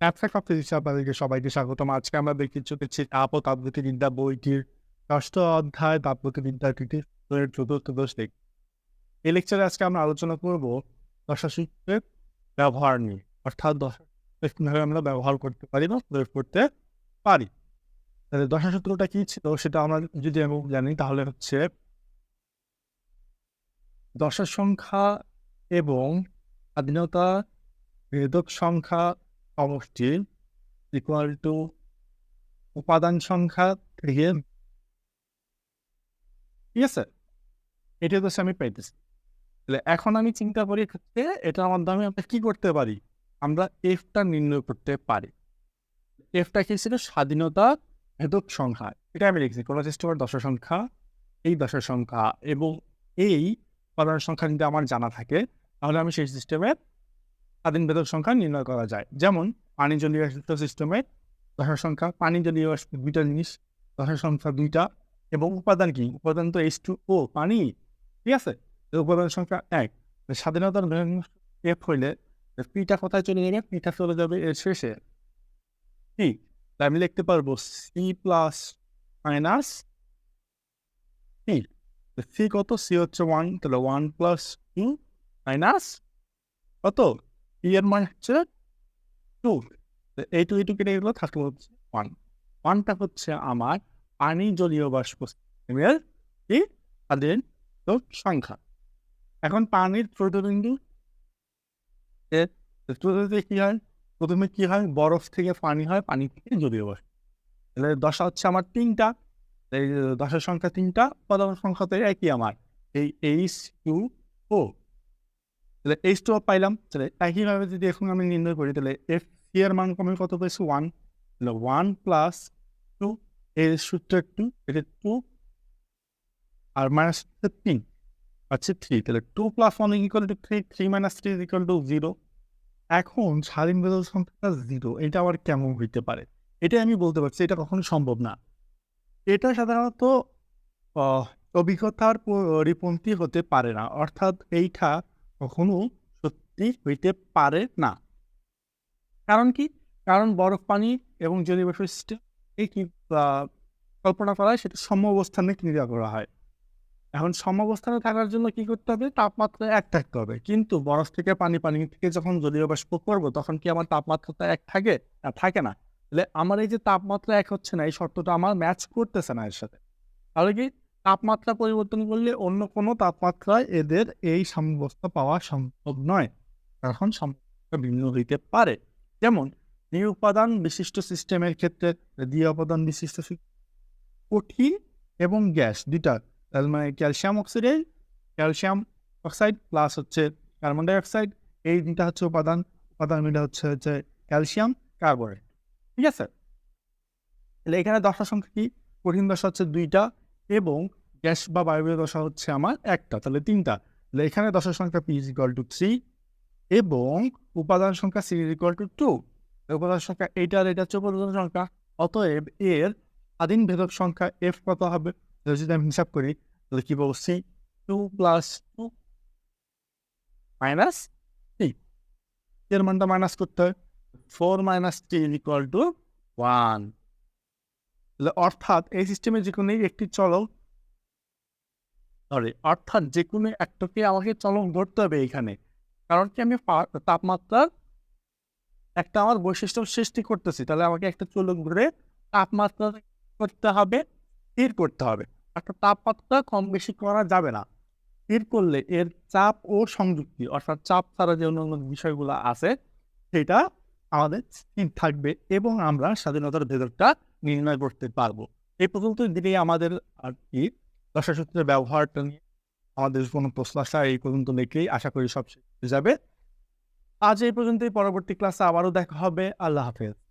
Abstract of physics আপনাদেরকে সবাইকে স্বাগতম। আজকে আমরা দেখতে চলেছি তাপ ও তাপগতিবিদ্যা বইটির ষষ্ঠ অধ্যায় তাপগতিবিদ্যা স্তরের চতুর্থ দশমিক এই লেকচারে আজকে আমরা আলোচনা করব দশাসূত্রের ব্যবহার নিয়ে, অর্থাৎ দশা কীভাবে আমরা ব্যবহার করতে পারি বা প্রয়োগ করতে পারি। তাহলে দশাসূত্রটা কি ছিল সেটা আমরা যদি আমি জানি তাহলে হচ্ছে দশা সংখ্যা এবং স্বাধীনতা, ভেদক সংখ্যা সমষ্টি ইকুয়াল টু উপাদান সংখ্যা থেকে ঠিক আছে? এটা তো আমি পাইতেছি তাহলে এখন আমি চিন্তা করি ক্ষেত্রে এটার মাধ্যমে আমরা কি করতে পারি? আমরা এফটা নির্ণয় করতে পারি। এফটা কি ছিল? স্বাধীনতা ভেদক সংখ্যা। এটা আমি লিখছি। কোনো সিস্টেমের দশ সংখ্যা এই দশ সংখ্যা এবং এই উপাদান সংখ্যা যদি আমার জানা থাকে তাহলে আমি সেই সিস্টেমের স্বাধীন ভেদক সংখ্যা নির্ণয় করা যায়। যেমন পানি জলীয় সিস্টেমে দশার সংখ্যা পানি জলীয় দুইটা জিনিস, দশার সংখ্যা দুইটা এবং উপাদান কি? উপাদান তো এইচ টু ও পানি। ঠিক আছে? উপাদান সংখ্যা এক। স্বাধীনতার এফ হইলে পিটা কোথায় চলে যাবে? পিটা চলে যাবে এর শেষে। কি আমি লিখতে পারব সি প্লাস মাইনাস কি সি কত? সি হচ্ছে ওয়ান তাহলে ওয়ান প্লাস টু মাইনাস কত? ই এর মান হচ্ছে টু এই টু টু কেটে গেলো থাকল হচ্ছে ওয়ান ওয়ানটা হচ্ছে আমার পানি জলীয় বাষ্প সিস্টেমের কি? তাদের সংখ্যা। এখন পানির প্রতিবিন্দু কি? হয়? প্রথমে কি হয়? বরফ থেকে পানি হয়, পানি থেকে জলীয় বাষ্প। তাহলে দশা হচ্ছে আমার তিনটা। এই দশের সংখ্যা তিনটা উপাদান সংখ্যা তো একই আমার। এই এইচ টু ও তাহলে এইচ টু পাইলাম। তাহলে একইভাবে যদি এখন আমি নির্ণয় করি, তাহলে এফ সি এর মান কমে কত পেয়েছি? ওয়ান তাহলে ওয়ান প্লাস টু এর সূত্র টু এটা টু আর মাইনাস তিন আচ্ছা থ্রি তাহলে two plus one equal to three three minus three equal to zero এখন স্বাধীন বেদল সংখ্যাটা জিরো এটা আবার কেমন হইতে পারে? এটাই আমি বলতে পারছি, এটা কখনো সম্ভব না। এটা সাধারণত অভিজ্ঞতার পরিপন্থী হতে পারে না। অর্থাৎ এইটা কখনো সত্যি হইতে পারে না। কারণ কি? কারণ বরফ পানি এবং জলীয় সিস্টেম এই কি কল্পনা করা হয় সেটা সম অবস্থানে ক্রিয়া করা হয়। এখন সম অবস্থানে থাকার জন্য কি করতে হবে? তাপমাত্রা এক থাকতে হবে। কিন্তু বরফ থেকে পানি পানি থেকে যখন জলীয় বাষ্প করব, তখন কি আমার তাপমাত্রাটা এক থাকে? থাকে না। তাহলে আমার এই যে তাপমাত্রা এক হচ্ছে না, এই শর্তটা আমার ম্যাচ করতেছে না এর সাথে। তাহলে কি? তাপমাত্রা পরিবর্তন করলে অন্য কোনো তাপমাত্রায় এদের এই সাম্যাবস্থা পাওয়া সম্ভব নয়। এখন সম্পর্ক ভিন্ন হইতে পারে। যেমন এই উপাদান বিশিষ্ট সিস্টেমের ক্ষেত্রে দ্বি উপাদান বিশিষ্ট কঠিন এবং গ্যাস দুইটা, তার মানে calcium oxide calcium oxide plus হচ্ছে কার্বন ডাইঅক্সাইড। এই দুটা হচ্ছে উপাদান উপাদান মিলে হচ্ছে হচ্ছে ক্যালসিয়াম কার্বোনেট। ঠিক আছে? তাহলে এখানে দশা সংখ্যা কি? কঠিন দশা হচ্ছে দুইটা এবং গ্যাস বা বায়বীয় দশা হচ্ছে আমার একটা, তাহলে তিনটা। তাহলে এখানে দশার সংখ্যা পি ইকুয়াল টু থ্রি এবং উপাদান সংখ্যা সি ইকুয়াল টু টু উপাদান সংখ্যা এইটার এটা হচ্ছে উপাদান সংখ্যা। অতএব এর স্বাধীন ভেদক সংখ্যা এফ কত হবে? যদি আমি হিসাব করি, তাহলে কি বলব C two plus two minus three এর মানটা মাইনাস করতে হয়। Four minus three equal to one অর্থাৎ এই সিস্টেমে যে কোনো একটি চলক সরি অর্থাৎ যে কোনো একটাকে আমাকে চলক ধরতে হবে এখানে। কারণ কি আমি তাপমাত্রার একটা আমার বৈশিষ্ট্য সৃষ্টি করতেছি, তাহলে আমাকে একটা চলক ধরে তাপমাত্রা করতে হবে, স্থির করতে হবে। একটা তাপমাত্রা কম বেশি করা যাবে না। স্থির করলে এর চাপ ও সংযুক্তি, অর্থাৎ চাপ ছাড়া যে অন্যান্য বিষয়গুলো আছে, সেটা আমাদের স্থির থাকবে এবং আমরা স্বাধীনতার ভেতরটা নির্ণয় করতে পারব। এই পর্যন্ত দিনে আমাদের আর কি দশাসূত্রের ব্যবহারটা নিয়ে আমাদের কোনো প্রশ্ন আসা এই পর্যন্ত লেখেই আশা করি সব শেষ হয়ে যাবে। আজ এই পর্যন্তই, পরবর্তী ক্লাসে আবারও দেখা হবে। আল্লাহ হাফেজ।